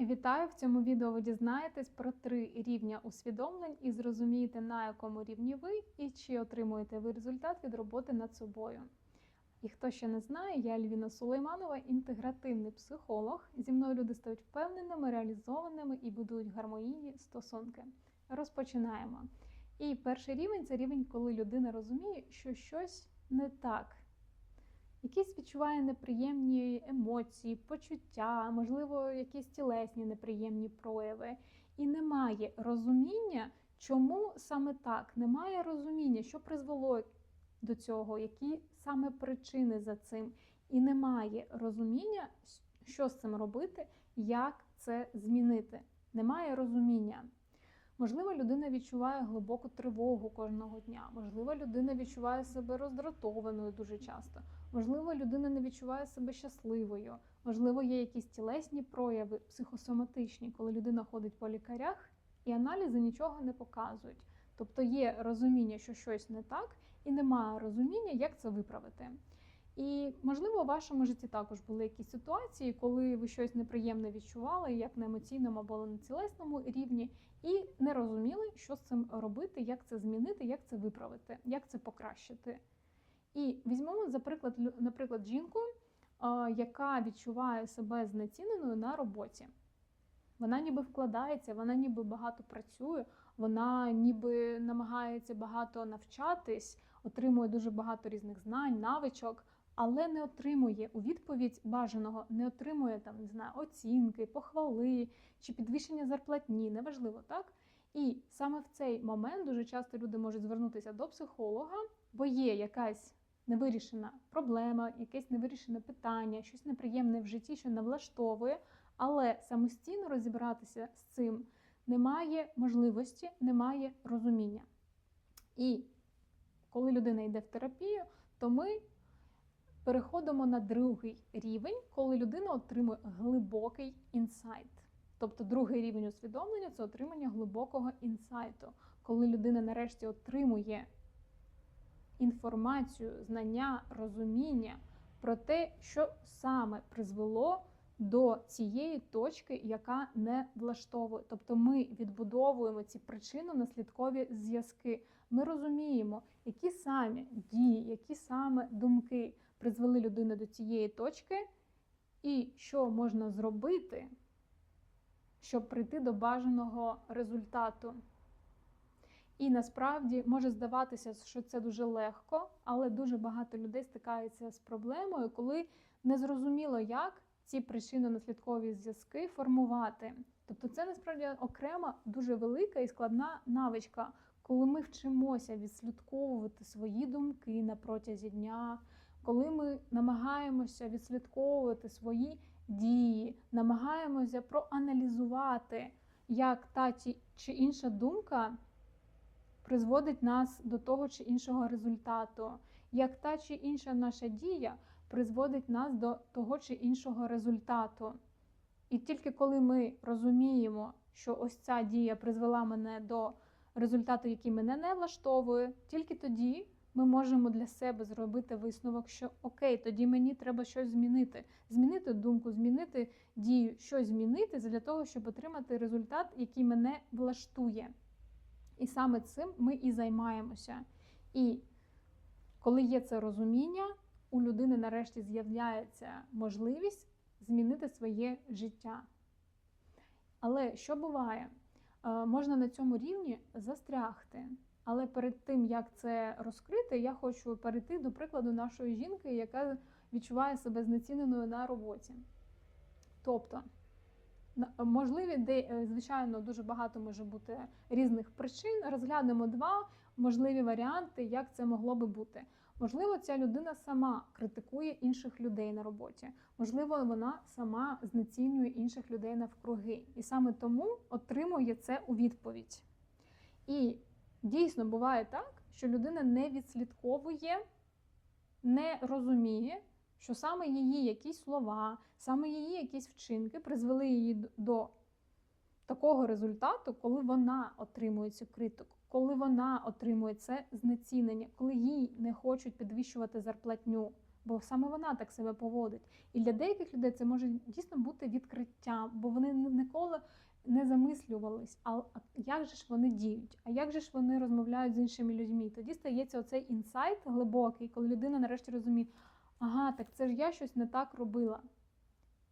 Вітаю! В цьому відео ви дізнаєтесь про три рівня усвідомлень і зрозумієте, на якому рівні ви і чи отримуєте ви результат від роботи над собою. І хто ще не знає, я Альвіна Сулейманова, інтегративний психолог. Зі мною люди стають впевненими, реалізованими і будують гармонійні стосунки. Розпочинаємо. І перший рівень це рівень, коли людина розуміє, що щось не так. Якісь відчуває неприємні емоції, почуття, можливо, якісь тілесні неприємні прояви, і немає розуміння, чому саме так, немає розуміння, що призвело до цього, які саме причини за цим, і немає розуміння, що з цим робити, як це змінити. Немає розуміння. Можливо, людина відчуває глибоку тривогу кожного дня. Можливо, людина відчуває себе роздратованою дуже часто. Можливо, людина не відчуває себе щасливою. Можливо, є якісь тілесні прояви, психосоматичні, коли людина ходить по лікарях і аналізи нічого не показують. Тобто є розуміння, що щось не так, і немає розуміння, як це виправити. І, можливо, у вашому житті також були якісь ситуації, коли ви щось неприємне відчували, як на емоційному або на тілесному рівні, і не розуміли, що з цим робити, як це змінити, як це виправити, як це покращити. І візьмемо, за приклад, наприклад, жінку, яка відчуває себе знеціненою на роботі. Вона ніби вкладається, вона ніби багато працює, вона ніби намагається багато навчатись, отримує дуже багато різних знань, навичок, але не отримує у відповідь бажаного, не отримує там, не знаю, оцінки, похвали чи підвищення зарплатні, неважливо, так? І саме в цей момент дуже часто люди можуть звернутися до психолога, бо є якась невирішена проблема, якесь невирішене питання, щось неприємне в житті, що не влаштовує, але самостійно розібратися з цим немає можливості, немає розуміння. І коли людина йде в терапію, то ми переходимо на другий рівень, коли людина отримує глибокий інсайт. Тобто другий рівень усвідомлення це отримання глибокого інсайту, коли людина нарешті отримує інформацію, знання, розуміння про те, що саме призвело до цієї точки, яка не влаштовує. Тобто ми відбудовуємо ці причинно-наслідкові зв'язки. Ми розуміємо, які саме дії, які саме думки призвели людину до цієї точки, і що можна зробити, щоб прийти до бажаного результату. І насправді може здаватися, що це дуже легко, але дуже багато людей стикаються з проблемою, коли не зрозуміло, як ці причинно-наслідкові зв'язки формувати. Тобто, це насправді окрема дуже велика і складна навичка, коли ми вчимося відслідковувати свої думки на протязі дня, коли ми намагаємося відслідковувати свої дії, намагаємося проаналізувати, як та чи інша думка призводить нас до того чи іншого результату, як та чи інша наша дія призводить нас до того чи іншого результату. І тільки коли ми розуміємо, що ось ця дія призвела мене до результату, який мене не влаштовує, тільки тоді ми можемо для себе зробити висновок, що окей, тоді мені треба щось змінити, змінити думку, змінити дію, щось змінити для того, щоб отримати результат, який мене влаштує. І саме цим ми і займаємося. І коли є це розуміння, у людини нарешті з'являється можливість змінити своє життя. Але що буває? Е, можна на цьому рівні застрягти. Але перед тим, як це розкрити, я хочу перейти до прикладу нашої жінки, яка відчуває себе знеціненою на роботі. Тобто, можливі, е, звичайно, дуже багато може бути різних причин. Розглянемо два можливі варіанти, як це могло би бути. Можливо, ця людина сама критикує інших людей на роботі. Можливо, вона сама знецінює інших людей навкруги. І саме тому отримує це у відповідь. І дійсно буває так, що людина не відслідковує, не розуміє, що саме її якісь слова, саме її якісь вчинки призвели її до такого результату, коли вона отримує цю критику, коли вона отримує це знецінення, коли їй не хочуть підвищувати зарплатню. бо саме вона так себе поводить. І для деяких людей це може дійсно бути відкриттям, бо вони ні- ніколи не замислювались, а як же ж вони діють, а як же ж вони розмовляють з іншими людьми. Тоді стається оцей інсайт глибокий, коли людина нарешті розуміє, ага, так це ж я щось не так робила.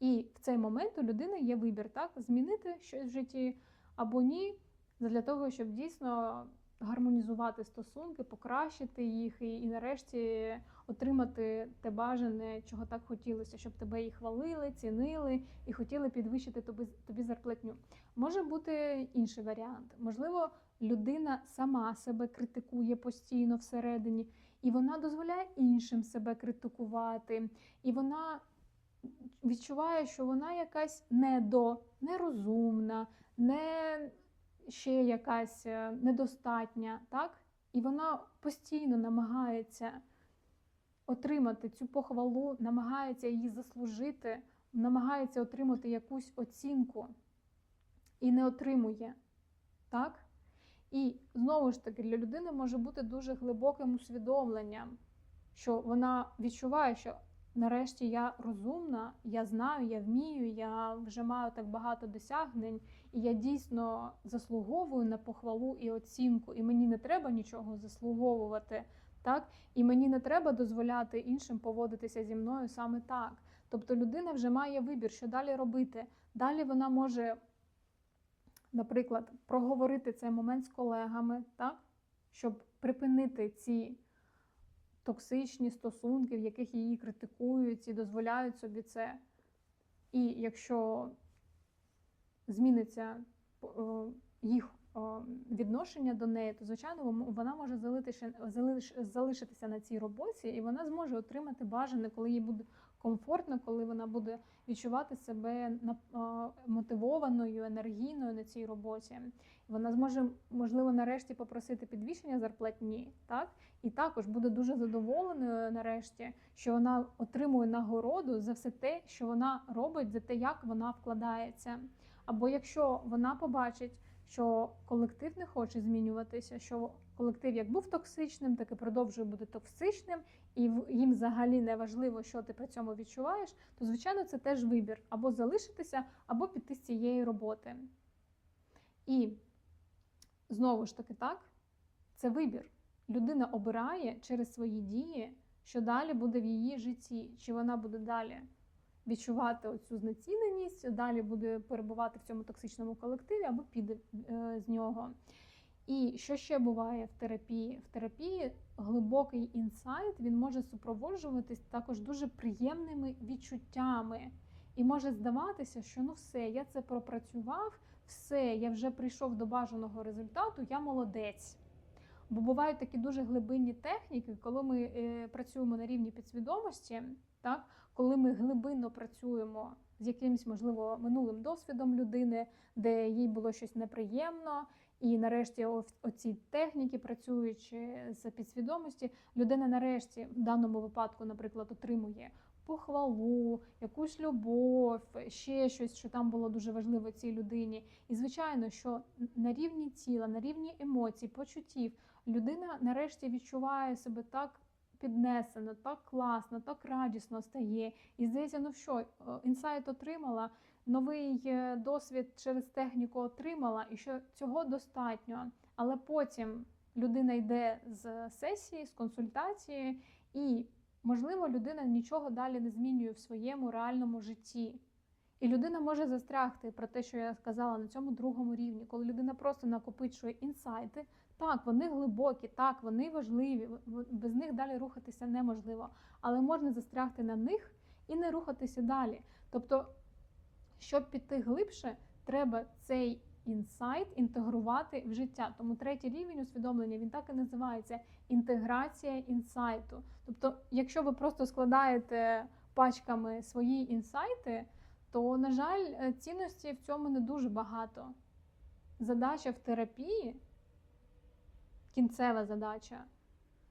І в цей момент у людини є вибір, так, змінити щось в житті або ні, для того, щоб дійсно гармонізувати стосунки, покращити їх і, і нарешті отримати те бажане, чого так хотілося, щоб тебе і хвалили, цінили і хотіли підвищити тобі, тобі зарплатню. Може бути інший варіант. Можливо, людина сама себе критикує постійно всередині, і вона дозволяє іншим себе критикувати, і вона відчуває, що вона якась недо, нерозумна, не ще якась е, недостатня, так? І вона постійно намагається отримати цю похвалу, намагається її заслужити, намагається отримати якусь оцінку і не отримує. Так? І знову ж таки, для людини може бути дуже глибоким усвідомленням, що вона відчуває, що нарешті я розумна, я знаю, я вмію, я вже маю так багато досягнень, і я дійсно заслуговую на похвалу і оцінку, і мені не треба нічого заслуговувати, так? І мені не треба дозволяти іншим поводитися зі мною саме так. Тобто людина вже має вибір, що далі робити. Далі вона може, наприклад, проговорити цей момент з колегами, так? щоб припинити ці токсичні стосунки, в яких її критикують і дозволяють собі це. І якщо зміниться е, їх е, відношення до неї, то звичайно вона може залишитися на цій роботі, і вона зможе отримати бажане, коли їй буде комфортно, коли вона буде відчувати себе мотивованою, енергійною на цій роботі. Вона зможе, можливо, нарешті попросити підвищення зарплатні, так? І також буде дуже задоволеною нарешті, що вона отримує нагороду за все те, що вона робить, за те, як вона вкладається. Або якщо вона побачить, що колектив не хоче змінюватися, що колектив як був токсичним, так і продовжує бути токсичним, і їм взагалі не важливо, що ти при цьому відчуваєш, то звичайно це теж вибір або залишитися, або піти з цієї роботи. І знову ж таки, так, це вибір. Людина обирає через свої дії, що далі буде в її житті, чи вона буде далі відчувати оцю знеціненість, далі буде перебувати в цьому токсичному колективі або піде е, з нього. І що ще буває в терапії? В терапії глибокий інсайт він може супроводжуватись також дуже приємними відчуттями. І може здаватися, що ну все, я це пропрацював, все, я вже прийшов до бажаного результату, я молодець. Бо бувають такі дуже глибинні техніки, коли ми е, працюємо на рівні підсвідомості, так? Коли ми глибинно працюємо з якимось, можливо, минулим досвідом людини, де їй було щось неприємно, і нарешті оці техніки, працюючи з підсвідомості, людина нарешті в даному випадку, наприклад, отримує похвалу, якусь любов, ще щось, що там було дуже важливо цій людині. І звичайно, що на рівні тіла, на рівні емоцій, почуттів, людина нарешті відчуває себе так піднесено, так класно, так радісно стає. І здається, ну що, е, інсайт отримала, новий е, досвід через техніку отримала, і що цього достатньо. Але потім людина йде з сесії, з консультації, і, можливо, людина нічого далі не змінює в своєму реальному житті. І людина може застрягти про те, що я сказала на цьому другому рівні, коли людина просто накопичує інсайти. Так, вони глибокі, так, вони важливі, без них далі рухатися неможливо. Але можна застрягти на них і не рухатися далі. Тобто, щоб піти глибше, треба цей інсайт інтегрувати в життя. Тому третій рівень усвідомлення він так і називається інтеграція інсайту. Тобто, якщо ви просто складаєте пачками свої інсайти, то, на жаль, е, цінності в цьому не дуже багато. Задача в терапії, кінцева задача,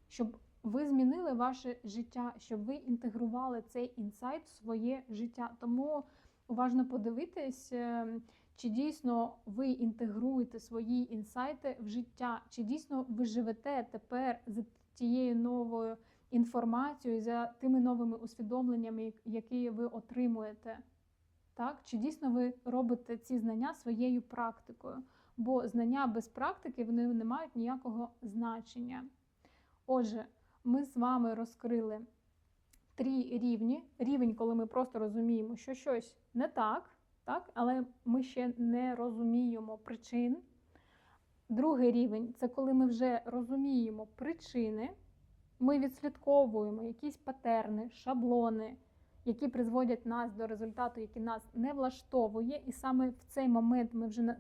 щоб ви змінили ваше життя, щоб ви інтегрували цей інсайт в своє життя. Тому уважно подивитись, е, чи дійсно ви інтегруєте свої інсайти в життя, чи дійсно ви живете тепер за тією новою інформацію, за тими новими усвідомленнями, які ви отримуєте. Так? Чи дійсно ви робите ці знання своєю практикою? Бо знання без практики вони не мають ніякого значення. Отже, ми з вами розкрили три рівні. Рівень, коли ми просто розуміємо, що щось не так, так? але ми ще не розуміємо причин. Другий рівень це коли ми вже розуміємо причини, ми відслідковуємо якісь патерни, шаблони, які призводять нас до результату, який нас не влаштовує, і саме в цей момент ми вже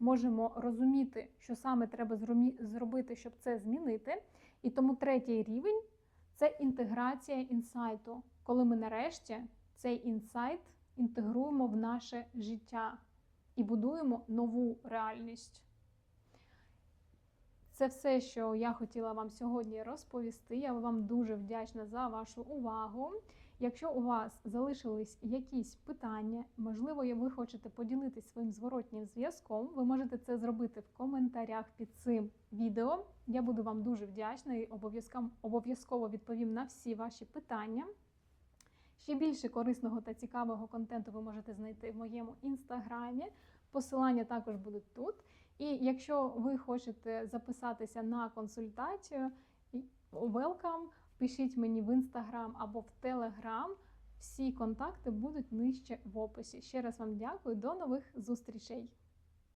можемо розуміти, що саме треба зробити, щоб це змінити. І тому третій рівень це інтеграція інсайту, коли ми нарешті цей інсайт інтегруємо в наше життя і будуємо нову реальність. Це все, що я хотіла вам сьогодні розповісти. Я вам дуже вдячна за вашу увагу. Якщо у вас залишились якісь питання, можливо, ви хочете поділитися своїм зворотнім зв'язком, ви можете це зробити в коментарях під цим відео. Я буду вам дуже вдячна і обов'язково відповім на всі ваші питання. Ще більше корисного та цікавого контенту ви можете знайти в моєму інстаграмі. Посилання також будуть тут. І якщо ви хочете записатися на консультацію, welcome, пишіть мені в інстаграм або в телеграм. Всі контакти будуть нижче в описі. Ще раз вам дякую, до нових зустрічей!